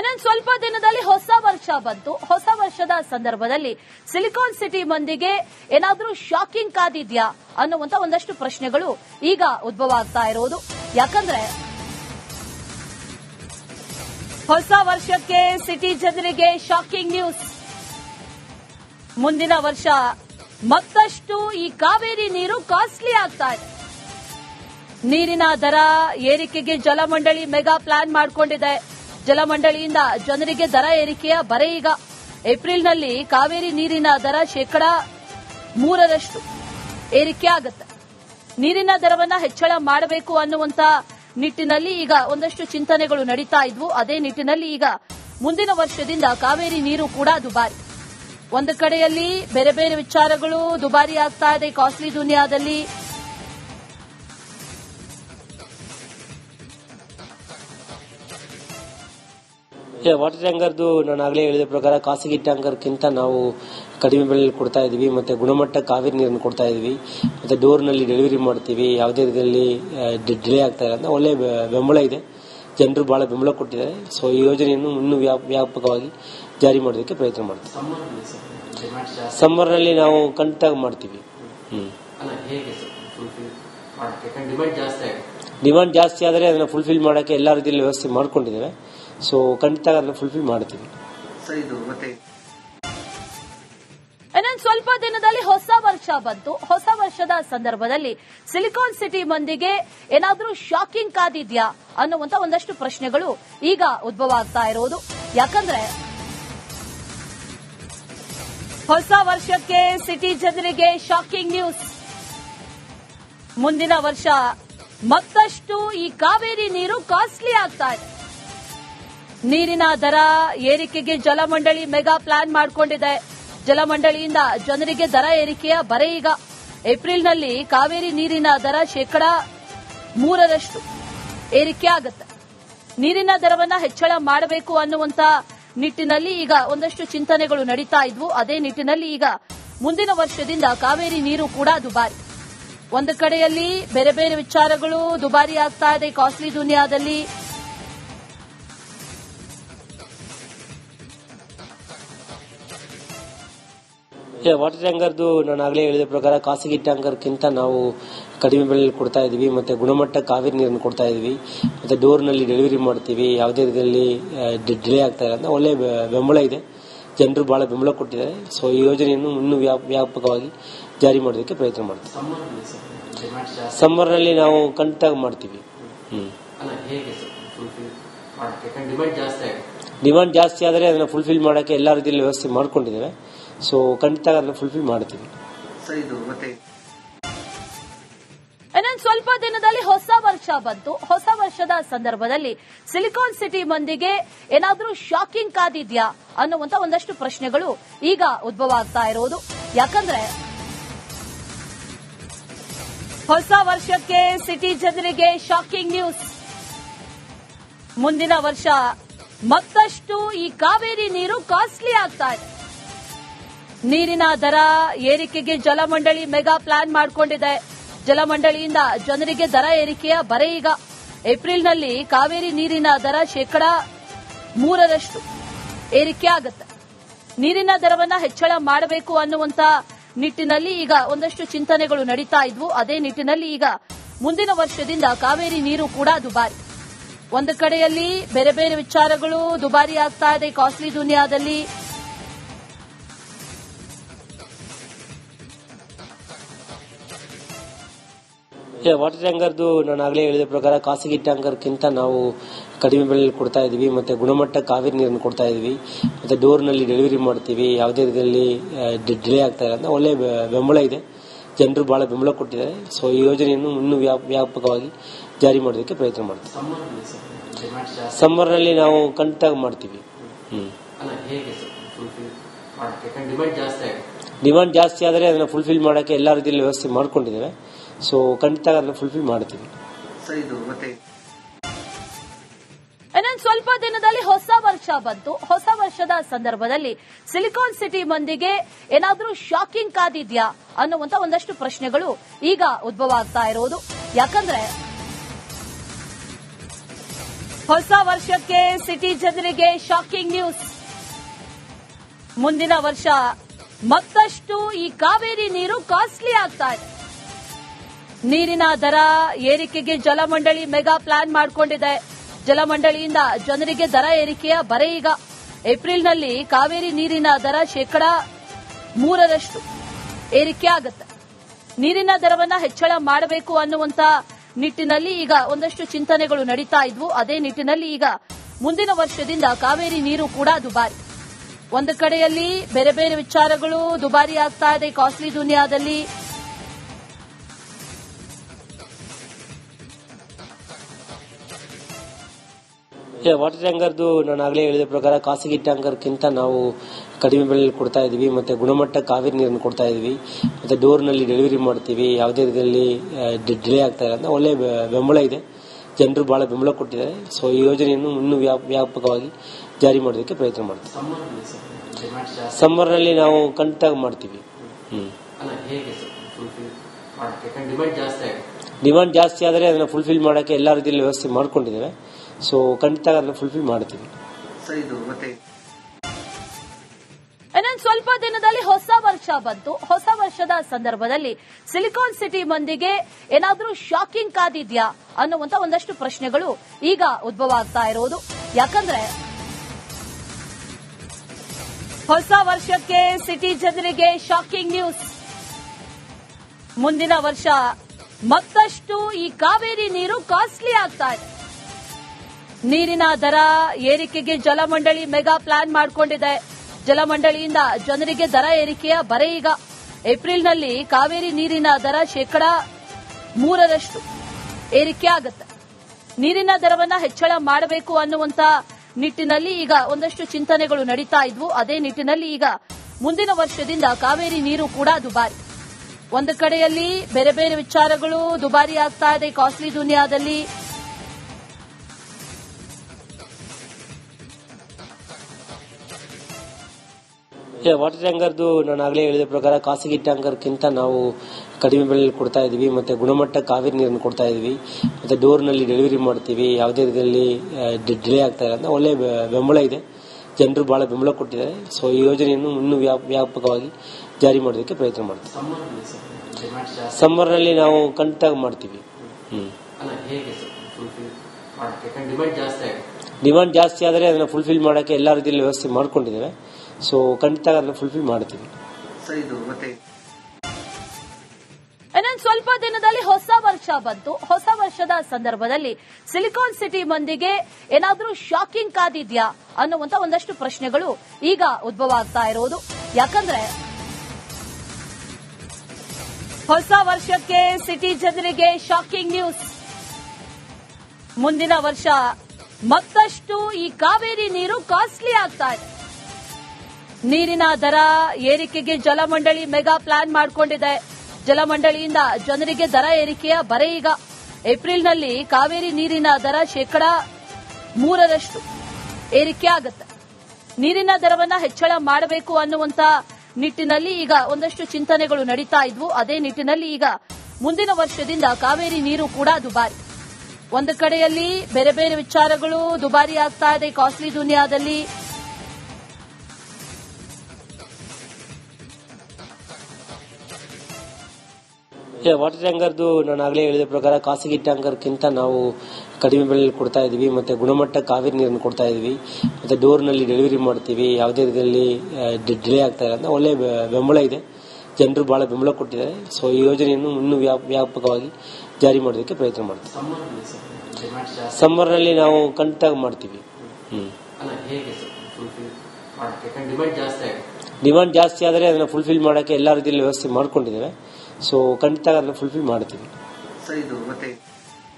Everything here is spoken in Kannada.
ಇನ್ನೊಂದು ಸ್ವಲ್ಪ ದಿನದಲ್ಲಿ ಹೊಸ ವರ್ಷ ಬಂತು, ಹೊಸ ವರ್ಷದ ಸಂದರ್ಭದಲ್ಲಿ ಸಿಲಿಕಾನ್ ಸಿಟಿ ಮಂದಿಗೆ ಏನಾದ್ರೂ ಶಾಕಿಂಗ್ ಕಾದಿದ್ಯಾ ಅನ್ನುವಂತ ಒಂದಷ್ಟು ಪ್ರಶ್ನೆಗಳು ಈಗ ಉದ್ಭವ ಆಗ್ತಾ ಇರೋದು. ಯಾಕಂದ್ರೆ ಹೊಸ ವರ್ಷಕ್ಕೆ ಸಿಟಿ ಜನರಿಗೆ ಶಾಕಿಂಗ್ ನ್ಯೂಸ್. ಮುಂದಿನ ವರ್ಷ ಮತ್ತಷ್ಟು ಈ ಕಾವೇರಿ ನೀರು ಕಾಸ್ಟ್ಲಿ ಆಗ್ತಾ ಇದೆ. ನೀರಿನ ದರ ಏರಿಕೆಗೆ ಜಲಮಂಡಳಿ ಮೆಗಾ ಪ್ಲಾನ್ ಮಾಡಿಕೊಂಡಿದೆ. ಜಲಮಂಡಳಿಯಿಂದ ಜನರಿಗೆ ದರ ಏರಿಕೆಯ ಬರೆ ಈಗ. ಏಪ್ರಿಲ್ನಲ್ಲಿ ಕಾವೇರಿ ನೀರಿನ ದರ ಶೇಕಡ ಮೂರರಷ್ಟು ಏರಿಕೆ ಆಗುತ್ತೆ. ನೀರಿನ ದರವನ್ನು ಹೆಚ್ಚಳ ಮಾಡಬೇಕು ಅನ್ನುವಂತ ನಿಟ್ಟಿನಲ್ಲಿ ಈಗ ಒಂದಷ್ಟು ಚಿಂತನೆಗಳು ನಡೀತಾ ಇದ್ವು. ಅದೇ ನಿಟ್ಟಿನಲ್ಲಿ ಈಗ ಮುಂದಿನ ವರ್ಷದಿಂದ ಕಾವೇರಿ ನೀರು ಕೂಡ ದುಬಾರಿ. ಒಂದು ಕಡೆಯಲ್ಲಿ ಬೇರೆ ಬೇರೆ ವಿಚಾರಗಳು ದುಬಾರಿ ಆಗ್ತಾ ಇದೆ. ಕಾಸ್ಟ್ಲಿ ದುನಿಯಾದಲ್ಲಿ ವಾಟರ್ ಟ್ಯಾಂಕರ್ದು ನಾನು ಆಗಲೇ ಹೇಳಿದ ಪ್ರಕಾರ ಖಾಸಗಿ ಟ್ಯಾಂಕರ್ಗಿಂತ ನಾವು ಕಡಿಮೆ ಬೆಲೆಯಲ್ಲಿ ಕೊಡ್ತಾ ಇದೀವಿ ಮತ್ತೆ ಗುಣಮಟ್ಟ ಕಾವೇರಿ ನೀರನ್ನು ಕೊಡ್ತಾ ಇದ್ದೀವಿ, ಮತ್ತೆ ಡೋರ್ನಲ್ಲಿ ಡೆಲಿವರಿ ಮಾಡ್ತೀವಿ, ಯಾವುದೇ ರೀತಿಯಲ್ಲಿ ಡಿಲೇ ಆಗ್ತಾ ಇಲ್ಲ ಅಂತ ಒಳ್ಳೆ ಬೆಂಬಲ ಇದೆ. ಜನರು ಬಹಳ ಬೆಂಬಲ ಕೊಟ್ಟಿದ್ದಾರೆ. ಸೊ ಈ ಯೋಜನೆಯನ್ನು ಇನ್ನೂ ವ್ಯಾಪ- ವ್ಯಾಪಕವಾಗಿ ಜಾರಿ ಮಾಡೋದಕ್ಕೆ ಪ್ರಯತ್ನ ಮಾಡ್ತೀವಿ. ಸಮ್ಮರ್ನಲ್ಲಿ ನಾವು ಕಂಟಾಗಿ ಮಾಡ್ತೀವಿ. ಹ್ಮ್. ಡಿಮಾಂಡ್ ಜಾಸ್ತಿ ಆದರೆ ಅದನ್ನು ಫುಲ್ಫಿಲ್ ಮಾಡೋಕ್ಕೆ ಎಲ್ಲ ರೀತಿಯಲ್ಲಿ ವ್ಯವಸ್ಥೆ ಮಾಡ್ಕೊಂಡಿದ್ದೇವೆ. ಸೊ ಖಂಡಿತ ಅದನ್ನು ಫುಲ್ಫಿಲ್ ಮಾಡ್ತೀವಿ. ಸರ್ ಇದು ಮತ್ತೆ ಇನ್ನೊಂದು ಸ್ವಲ್ಪ ದಿನದಲ್ಲಿ ಹೊಸ ವರ್ಷ ಬಂತು. ಹೊಸ ವರ್ಷದ ಸಂದರ್ಭದಲ್ಲಿ ಸಿಲಿಕಾನ್ ಸಿಟಿ ಮಂದಿಗೆ ಏನಾದರೂ ಶಾಕಿಂಗ್ ಕಾದಿದ್ಯಾ ಅನ್ನುವಂತ ಒಂದಷ್ಟು ಪ್ರಶ್ನೆಗಳು ಈಗ ಉದ್ಭವ ಆಗ್ತಾ ಇರೋದು. ಯಾಕಂದ್ರೆ ಹೊಸ ವರ್ಷಕ್ಕೆ ಸಿಟಿ ಜನರಿಗೆ ಶಾಕಿಂಗ್ ನ್ಯೂಸ್ ಮುಂದಿನ ವರ್ಷ ಮತ್ತಷ್ಟು ಈ ಕಾವೇರಿ ನೀರು ಕಾಸ್ಟ್ಲಿ ಆಗ್ತಾ ಇದೆ. ನೀರಿನ ದರ ಏರಿಕೆಗೆ ಜಲಮಂಡಳಿ ಮೆಗಾ ಪ್ಲಾನ್ ಮಾಡಿಕೊಂಡಿದೆ. ಜಲಮಂಡಳಿಯಿಂದ ಜನರಿಗೆ ದರ ಏರಿಕೆಯ ಬರೆ ಈಗ. ಏಪ್ರಿಲ್ನಲ್ಲಿ ಕಾವೇರಿ ನೀರಿನ ದರ ಶೇಕಡ ಮೂರರಷ್ಟು ಏರಿಕೆ ಆಗುತ್ತೆ. ನೀರಿನ ದರವನ್ನ ಹೆಚ್ಚಳ ಮಾಡಬೇಕು ಅನ್ನುವಂತ ನಿಟ್ಟಿನಲ್ಲಿ ಈಗ ಒಂದಷ್ಟು ಚಿಂತನೆಗಳು ನಡೀತಾ ಇದ್ವು. ಅದೇ ನಿಟ್ಟಿನಲ್ಲಿ ಈಗ ಮುಂದಿನ ವರ್ಷದಿಂದ ಕಾವೇರಿ ನೀರು ಕೂಡ ದುಬಾರಿ ಒಂದು ಕಡೆಯಲ್ಲಿ ಬೇರೆ ಬೇರೆ ವಿಚಾರಗಳು ದುಬಾರಿ ಆಗ್ತಾ ಇದೆ, ಕಾಸ್ಟ್ಲಿ ದುನಿಯಾದಲ್ಲಿ. ವಾಟರ್ ಟ್ಯಾಂಕರ್ದು ನಾನು ಆಗಲೇ ಹೇಳಿದ ಪ್ರಕಾರ ಖಾಸಗಿ ಟ್ಯಾಂಕರ್ಗಿಂತ ನಾವು ಕಡಿಮೆ ಬೆಲೆಯಲ್ಲಿ ಕೊಡ್ತಾ ಇದ್ದೀವಿ, ಮತ್ತು ಗುಣಮಟ್ಟ ಕಾವೇರಿ ನೀರನ್ನು ಕೊಡ್ತಾ ಇದ್ದೀವಿ, ಮತ್ತು ಡೋರ್ನಲ್ಲಿ ಡೆಲಿವರಿ ಮಾಡ್ತೀವಿ, ಯಾವುದೇ ರೀತಿಯಲ್ಲಿ ಡಿಲೇ ಆಗ್ತಾ ಇಲ್ಲ ಅಂತ ಒಳ್ಳೆ ಬೆಂಬಲ ಇದೆ. ಜನರು ಬಹಳ ಬೆಂಬಲ ಕೊಟ್ಟಿದ್ದಾರೆ. ಸೊ ಈ ಯೋಜನೆಯನ್ನು ಇನ್ನೂ ವ್ಯಾಪ- ವ್ಯಾಪಕವಾಗಿ ಜಾರಿ ಮಾಡೋದಕ್ಕೆ ಪ್ರಯತ್ನ ಮಾಡ್ತೀವಿ. ಸಮ್ಮರ್ನಲ್ಲಿ ನಾವು ಕಂಟಾಗಿ ಮಾಡ್ತೀವಿ. ಹ್ಮ್. ಅಲ್ಲ ಹೇಗೆ ಸರ್ ಫುಲ್ಫಿಲ್ ಮಾಡಕ್ಕೆ? ಯಾಕಂದ್ರೆ ಡಿಮ್ಯಾಂಡ್ ಜಾಸ್ತಿ ಆಗಿದೆ. ಡಿಮಾಂಡ್ ಜಾಸ್ತಿ ಆದರೆ ಅದನ್ನು ಫುಲ್ಫಿಲ್ ಮಾಡೋಕ್ಕೆ ಎಲ್ಲ ರೀತಿಯಲ್ಲಿ ವ್ಯವಸ್ಥೆ ಮಾಡ್ಕೊಂಡಿದ್ದೇವೆ. ಸೊ ಖಂಡಿತ ಅದನ್ನು ಫುಲ್ಫಿಲ್ ಮಾಡ್ತೀವಿ. ಹೊಸ ವರ್ಷ ಬಂತು. ಹೊಸ ವರ್ಷದ ಸಂದರ್ಭದಲ್ಲಿ ಸಿಲಿಕಾನ್ ಸಿಟಿ ಮಂದಿಗೆ ಏನಾದರೂ ಶಾಕಿಂಗ್ ಕಾದಿದ್ಯಾ ಅನ್ನುವಂತ ಒಂದಷ್ಟು ಪ್ರಶ್ನೆಗಳು ಈಗ ಉದ್ಭವ ಆಗ್ತಾ ಇರೋದು. ಯಾಕಂದ್ರೆ ಹೊಸ ವರ್ಷಕ್ಕೆ ಸಿಟಿ ಜನರಿಗೆ ಶಾಕಿಂಗ್ ನ್ಯೂಸ್. ಮುಂದಿನ ವರ್ಷ ಮತ್ತಷ್ಟು ಈ ಕಾವೇರಿ ನೀರು ಕಾಸ್ಟ್ಲಿ ಆಗ್ತಾ ಇದೆ. ನೀರಿನ ದರ ಏರಿಕೆಗೆ ಜಲಮಂಡಳಿ ಮೆಗಾ ಪ್ಲಾನ್ ಮಾಡಿಕೊಂಡಿದೆ. ಜಲಮಂಡಳಿಯಿಂದ ಜನರಿಗೆ ದರ ಏರಿಕೆಯ ಬರೆ ಈಗ. ಏಪ್ರಿಲ್ನಲ್ಲಿ ಕಾವೇರಿ ನೀರಿನ ದರ ಶೇಕಡ ಮೂರರಷ್ಟು ಏರಿಕೆ ಆಗುತ್ತೆ. ನೀರಿನ ದರವನ್ನು ಹೆಚ್ಚಳ ಮಾಡಬೇಕು ಅನ್ನುವಂತ ನಿಟ್ಟಿನಲ್ಲಿ ಈಗ ಒಂದಷ್ಟು ಚಿಂತನೆಗಳು ನಡೀತಾ ಇದ್ವು. ಅದೇ ನಿಟ್ಟಿನಲ್ಲಿ ಈಗ ಮುಂದಿನ ವರ್ಷದಿಂದ ಕಾವೇರಿ ನೀರು ಕೂಡ ದುಬಾರಿ. ಒಂದು ಕಡೆಯಲ್ಲಿ ಬೇರೆ ಬೇರೆ ವಿಚಾರಗಳು ದುಬಾರಿ ಆಗ್ತಾ ಇದೆ. ಕಾಸ್ಟ್ಲಿ ದುನಿಯಾದಲ್ಲಿ ವಾಟರ್ ಟ್ಯಾಂಕರ್ದು ನಾನು ಆಗಲೇ ಹೇಳಿದ ಪ್ರಕಾರ ಖಾಸಗಿ ಟ್ಯಾಂಕರ್ಗಿಂತ ನಾವು ಕಡಿಮೆ ಬೆಲೆಯಲ್ಲಿ ಕೊಡ್ತಾ ಇದೀವಿ ಮತ್ತೆ ಗುಣಮಟ್ಟ ಕಾವೇರಿ ನೀರನ್ನು ಕೊಡ್ತಾ ಇದ್ದೀವಿ ಮತ್ತೆ ಡೋರ್ನಲ್ಲಿ ಡೆಲಿವರಿ ಮಾಡ್ತೀವಿ ಯಾವುದೇ ರೀತಿಯಲ್ಲಿ ಡಿಲೇ ಆಗ್ತಾ ಇಲ್ಲ ಅಂತ ಒಳ್ಳೆ ಬೆಂಬಲ ಇದೆ. ಜನರು ಬಹಳ ಬೆಂಬಲ ಕೊಟ್ಟಿದ್ದಾರೆ. ಸೊ ಈ ಯೋಜನೆಯನ್ನು ಇನ್ನೂ ವ್ಯಾಪ- ವ್ಯಾಪಕವಾಗಿ ಜಾರಿ ಮಾಡೋದಕ್ಕೆ ಪ್ರಯತ್ನ ಮಾಡ್ತೀವಿ. ಸಮ್ಮರ್ನಲ್ಲಿ ನಾವು ಕಂಟಾಗಿ ಮಾಡ್ತೀವಿ. ಹ್ಞೂ ಡಿಮ್ಯಾಂಡ್ ಜಾಸ್ತಿ ಆದರೆ ಅದನ್ನು ಫುಲ್ಫಿಲ್ ಮಾಡೋಕ್ಕೆ ಎಲ್ಲ ರೀತಿಯಲ್ಲಿ ವ್ಯವಸ್ಥೆ ಮಾಡ್ಕೊಂಡಿದ್ದೇವೆ. ಸೊ ಖಂಡಿತ ಅದನ್ನು ಫುಲ್ಫಿಲ್ ಮಾಡ್ತೀವಿ. ಸರ್ ಇದು ಮತ್ತೆ ಇನ್ನೊಂದು ಸ್ವಲ್ಪ ದಿನದಲ್ಲಿ ಹೊಸ ವರ್ಷ ಬಂತು. ಹೊಸ ವರ್ಷದ ಸಂದರ್ಭದಲ್ಲಿ ಸಿಲಿಕಾನ್ ಸಿಟಿ ಮಂದಿಗೆ ಏನಾದರೂ ಶಾಕಿಂಗ್ ಕಾದಿದ್ಯಾ ಅನ್ನುವಂತ ಒಂದಷ್ಟು ಪ್ರಶ್ನೆಗಳು ಈಗ ಉದ್ಭವ ಆಗ್ತಾ ಇರೋದು. ಯಾಕಂದ್ರೆ ಹೊಸ ವರ್ಷಕ್ಕೆ ಸಿಟಿ ಜನರಿಗೆ ಶಾಕಿಂಗ್ ನ್ಯೂಸ್ ಮುಂದಿನ ವರ್ಷ ಮತ್ತಷ್ಟು ಈ ಕಾವೇರಿ ನೀರು ಕಾಸ್ಟ್ಲಿ ಆಗ್ತಾ ಇದೆ. ನೀರಿನ ದರ ಏರಿಕೆಗೆ ಜಲಮಂಡಳಿ ಮೆಗಾ ಪ್ಲಾನ್ ಮಾಡಿಕೊಂಡಿದೆ. ಜಲಮಂಡಳಿಯಿಂದ ಜನರಿಗೆ ದರ ಏರಿಕೆಯ ಬರೆ ಈಗ. ಏಪ್ರಿಲ್ನಲ್ಲಿ ಕಾವೇರಿ ನೀರಿನ ದರ ಶೇಕಡ ಮೂರರಷ್ಟು ಏರಿಕೆ ಆಗುತ್ತೆ. ನೀರಿನ ದರವನ್ನು ಹೆಚ್ಚಳ ಮಾಡಬೇಕು ಅನ್ನುವಂತ ನಿಟ್ಟಿನಲ್ಲಿ ಈಗ ಒಂದಷ್ಟು ಚಿಂತನೆಗಳು ನಡೀತಾ ಇದ್ವು. ಅದೇ ನಿಟ್ಟಿನಲ್ಲಿ ಈಗ ಮುಂದಿನ ವರ್ಷದಿಂದ ಕಾವೇರಿ ನೀರು ಕೂಡ ದುಬಾರಿ. ಒಂದು ಕಡೆಯಲ್ಲಿ ಬೇರೆ ಬೇರೆ ವಿಚಾರಗಳು ದುಬಾರಿ ಆಗ್ತಾ ಇದೆ. ಕಾಸ್ಟ್ಲಿ ದುನಿಯಾದಲ್ಲಿ ವಾಟರ್ ಟ್ಯಾಂಕರ್ದು ನಾನು ಆಗಲೇ ಹೇಳಿದ ಪ್ರಕಾರ ಖಾಸಗಿ ಟ್ಯಾಂಕರ್ಗಿಂತ ನಾವು ಕಡಿಮೆ ಬೆಲೆಯಲ್ಲಿ ಕೊಡ್ತಾ ಇದೀವಿ ಮತ್ತೆ ಗುಣಮಟ್ಟ ಕಾವೇರಿ ನೀರನ್ನು ಕೊಡ್ತಾ ಇದ್ದೀವಿ, ಮತ್ತೆ ಡೋರ್ನಲ್ಲಿ ಡೆಲಿವರಿ ಮಾಡ್ತೀವಿ, ಯಾವುದೇ ರೀತಿಯಲ್ಲಿ ಡಿಲೇ ಆಗ್ತಾ ಇಲ್ಲ ಅಂತ ಒಳ್ಳೆ ಬೆಂಬಲ ಇದೆ. ಜನರು ಬಹಳ ಬೆಂಬಲ ಕೊಟ್ಟಿದ್ದಾರೆ. ಸೊ ಈ ಯೋಜನೆಯನ್ನು ಇನ್ನೂ ವ್ಯಾಪ- ವ್ಯಾಪಕವಾಗಿ ಜಾರಿ ಮಾಡೋದಕ್ಕೆ ಪ್ರಯತ್ನ ಮಾಡ್ತೀವಿ. ಸಮ್ಮರ್ನಲ್ಲಿ ನಾವು ಕಂಟಾಗಿ ಮಾಡ್ತೀವಿ. ಹ್ಮ್. ಡಿಮಾಂಡ್ ಜಾಸ್ತಿ ಆದರೆ ಅದನ್ನು ಫುಲ್ಫಿಲ್ ಮಾಡೋಕ್ಕೆ ಎಲ್ಲ ರೀತಿಯಲ್ಲಿ ವ್ಯವಸ್ಥೆ ಮಾಡ್ಕೊಂಡಿದ್ದೇವೆ. ಸೊ ಖಂಡಿತ ಅದನ್ನು ಫುಲ್ಫಿಲ್ ಮಾಡ್ತೀವಿ. ಸರ್ ಇದು ಮತ್ತೆ ಇನ್ನೊಂದು ಸ್ವಲ್ಪ ದಿನದಲ್ಲಿ ಹೊಸ ವರ್ಷ ಬಂತು. ಹೊಸ ವರ್ಷದ ಸಂದರ್ಭದಲ್ಲಿ ಸಿಲಿಕಾನ್ ಸಿಟಿ ಮಂದಿಗೆ ಏನಾದರೂ ಶಾಕಿಂಗ್ ಕಾದಿದ್ಯಾ ಅನ್ನುವಂತ ಒಂದಷ್ಟು ಪ್ರಶ್ನೆಗಳು ಈಗ ಉದ್ಭವ ಆಗ್ತಾ ಇರೋದು. ಯಾಕಂದ್ರೆ ಹೊಸ ವರ್ಷಕ್ಕೆ ಸಿಟಿ ಜನರಿಗೆ ಶಾಕಿಂಗ್ ನ್ಯೂಸ್ ಮುಂದಿನ ವರ್ಷ ಮತ್ತಷ್ಟು ಈ ಕಾವೇರಿ ನೀರು ಕಾಸ್ಟ್ಲಿ ಆಗ್ತಾ ಇದೆ. ನೀರಿನ ದರ ಏರಿಕೆಗೆ ಜಲಮಂಡಳಿ ಮೆಗಾ ಪ್ಲಾನ್ ಮಾಡಿಕೊಂಡಿದೆ. ಜಲಮಂಡಳಿಯಿಂದ ಜನರಿಗೆ ದರ ಏರಿಕೆಯ ಬರೆ ಈಗ. ಏಪ್ರಿಲ್ನಲ್ಲಿ ಕಾವೇರಿ ನೀರಿನ ದರ ಶೇಕಡ ಮೂರರಷ್ಟು ಏರಿಕೆ ಆಗುತ್ತೆ. ನೀರಿನ ದರವನ್ನ ಹೆಚ್ಚಳ ಮಾಡಬೇಕು ಅನ್ನುವಂತ ನಿಟ್ಟಿನಲ್ಲಿ ಈಗ ಒಂದಷ್ಟು ಚಿಂತನೆಗಳು ನಡೀತಾ ಇದ್ವು. ಅದೇ ನಿಟ್ಟಿನಲ್ಲಿ ಈಗ ಮುಂದಿನ ವರ್ಷದಿಂದ ಕಾವೇರಿ ನೀರು ಕೂಡ ದುಬಾರಿ ಒಂದು ಕಡೆಯಲ್ಲಿ ಬೇರೆ ಬೇರೆ ವಿಚಾರಗಳು ದುಬಾರಿ ಆಗ್ತಾ ಇದೆ, ಕಾಸ್ಟ್ಲಿ ದುನಿಯಾದಲ್ಲಿ. ವಾಟರ್ ಟ್ಯಾಂಕರ್ದು ನಾನು ಆಗಲೇ ಹೇಳಿದ ಪ್ರಕಾರ ಖಾಸಗಿ ಟ್ಯಾಂಕರ್ಗಿಂತ ನಾವು ಕಡಿಮೆ ಬೆಲೆಯಲ್ಲಿ ಕೊಡ್ತಾ ಇದ್ದೀವಿ, ಮತ್ತು ಗುಣಮಟ್ಟ ಕಾವೇರಿ ನೀರನ್ನು ಕೊಡ್ತಾ ಇದ್ದೀವಿ, ಮತ್ತು ಡೋರ್ನಲ್ಲಿ ಡೆಲಿವರಿ ಮಾಡ್ತೀವಿ, ಯಾವುದೇ ರೀತಿಯಲ್ಲಿ ಡಿಲೇ ಆಗ್ತಾ ಇಲ್ಲ ಅಂತ ಒಳ್ಳೆ ಬೆಂಬಲ ಇದೆ. ಜನರು ಬಹಳ ಬೆಂಬಲ ಕೊಟ್ಟಿದ್ದಾರೆ. ಸೊ ಈ ಯೋಜನೆಯನ್ನು ಇನ್ನೂ ವ್ಯಾಪ- ವ್ಯಾಪಕವಾಗಿ ಜಾರಿ ಮಾಡೋದಕ್ಕೆ ಪ್ರಯತ್ನ ಮಾಡ್ತೀವಿ. ಸಮ್ಮರ್ನಲ್ಲಿ ನಾವು ಕಂಟಾಗಿ ಮಾಡ್ತೀವಿ. ಹ್ಮ್. ಅಲ್ಲ ಹೇಗೆ ಸರ್ ಫುಲ್ಫಿಲ್ ಮಾಡಕ್ಕೆ? ಯಾಕಂದ್ರೆ ಡಿಮ್ಯಾಂಡ್ ಜಾಸ್ತಿ ಆಗಿದೆ. ಡಿಮಾಂಡ್ ಜಾಸ್ತಿ ಆದರೆ ಅದನ್ನು ಫುಲ್ಫಿಲ್ ಮಾಡೋಕ್ಕೆ ಎಲ್ಲ ರೀತಿಯಲ್ಲಿ ವ್ಯವಸ್ಥೆ ಮಾಡ್ಕೊಂಡಿದ್ದೇವೆ. ಸೊ ಖಂಡಿತ ಅದನ್ನು ಫುಲ್ಫಿಲ್ ಮಾಡ್ತೀವಿ. ದಿನದಲ್ಲಿ ಹೊಸ ವರ್ಷ ಬಂತು. ಹೊಸ ವರ್ಷದ ಸಂದರ್ಭದಲ್ಲಿ ಸಿಲಿಕಾನ್ ಸಿಟಿ ಮಂದಿಗೆ ಏನಾದರೂ ಶಾಕಿಂಗ್ ಕಾದಿದ್ಯಾ ಅನ್ನುವಂತ ಒಂದಷ್ಟು ಪ್ರಶ್ನೆಗಳು ಈಗ ಉದ್ಭವ ಆಗ್ತಾ ಇರೋದು. ಯಾಕಂದ್ರೆ ಹೊಸ ವರ್ಷಕ್ಕೆ ಸಿಟಿ ಜನರಿಗೆ ಶಾಕಿಂಗ್ ನ್ಯೂಸ್. ಮುಂದಿನ ವರ್ಷ ಮತ್ತಷ್ಟು ಈ ಕಾವೇರಿ ನೀರು ಕಾಸ್ಟ್ಲಿ ಆಗ್ತಾ ಇದೆ. ನೀರಿನ ದರ ಏರಿಕೆಗೆ ಜಲಮಂಡಳಿ ಮೆಗಾ ಪ್ಲಾನ್ ಮಾಡಿಕೊಂಡಿದೆ. ಜಲಮಂಡಳಿಯಿಂದ ಜನರಿಗೆ ದರ ಏರಿಕೆಯ ಬರೆ ಈಗ. ಏಪ್ರಿಲ್ನಲ್ಲಿ ಕಾವೇರಿ ನೀರಿನ ದರ ಶೇಕಡ ಮೂರರಷ್ಟು ಏರಿಕೆ ಆಗುತ್ತೆ. ನೀರಿನ ದರವನ್ನು ಹೆಚ್ಚಳ ಮಾಡಬೇಕು ಅನ್ನುವಂತ ನಿಟ್ಟಿನಲ್ಲಿ ಈಗ ಒಂದಷ್ಟು ಚಿಂತನೆಗಳು ನಡೀತಾ ಇದ್ವು. ಅದೇ ನಿಟ್ಟಿನಲ್ಲಿ ಈಗ ಮುಂದಿನ ವರ್ಷದಿಂದ ಕಾವೇರಿ ನೀರು ಕೂಡ ದುಬಾರಿ. ಒಂದು ಕಡೆಯಲ್ಲಿ ಬೇರೆ ಬೇರೆ ವಿಚಾರಗಳು ದುಬಾರಿ ಆಗ್ತಾ ಇದೆ. ಕಾಸ್ಟ್ಲಿ ದುನಿಯಾದಲ್ಲಿ ವಾಟರ್ ಟ್ಯಾಂಕರ್ದು ನಾನು ಆಗಲೇ ಹೇಳಿದ ಪ್ರಕಾರ ಖಾಸಗಿ ಟ್ಯಾಂಕರ್ಗಿಂತ ನಾವು ಕಡಿಮೆ ಬೆಲೆಯಲ್ಲಿ ಕೊಡ್ತಾ ಇದೀವಿ ಮತ್ತೆ ಗುಣಮಟ್ಟ ಕಾವೇರಿ ನೀರನ್ನು ಕೊಡ್ತಾ ಇದ್ದೀವಿ ಮತ್ತೆ ಡೋರ್ನಲ್ಲಿ ಡೆಲಿವರಿ ಮಾಡ್ತೀವಿ ಯಾವುದೇ ರೀತಿಯಲ್ಲಿ ಡಿಲೇ ಆಗ್ತಾ ಇಲ್ಲ ಅಂತ ಒಳ್ಳೆ ಬೆಂಬಲ ಇದೆ. ಜನರು ಬಹಳ ಬೆಂಬಲ ಕೊಟ್ಟಿದ್ದಾರೆ. ಸೊ ಈ ಯೋಜನೆಯನ್ನು ಇನ್ನೂ ವ್ಯಾಪ- ವ್ಯಾಪಕವಾಗಿ ಜಾರಿ ಮಾಡೋದಕ್ಕೆ ಪ್ರಯತ್ನ ಮಾಡ್ತೀವಿ. ಸಮ್ಮರ್ನಲ್ಲಿ ನಾವು ಕಂಟಾಗಿ ಮಾಡ್ತೀವಿ. ಹ್ಞೂ ಡಿಮ್ಯಾಂಡ್ ಜಾಸ್ತಿ ಆದರೆ ಅದನ್ನು ಫುಲ್ಫಿಲ್ ಮಾಡೋಕ್ಕೆ ಎಲ್ಲ ರೀತಿಯಲ್ಲಿ ವ್ಯವಸ್ಥೆ ಮಾಡ್ಕೊಂಡಿದ್ದೇವೆ. ಸೊ ಖಂಡಿತ ಅದನ್ನು ಫುಲ್ಫಿಲ್ ಮಾಡ್ತೀವಿ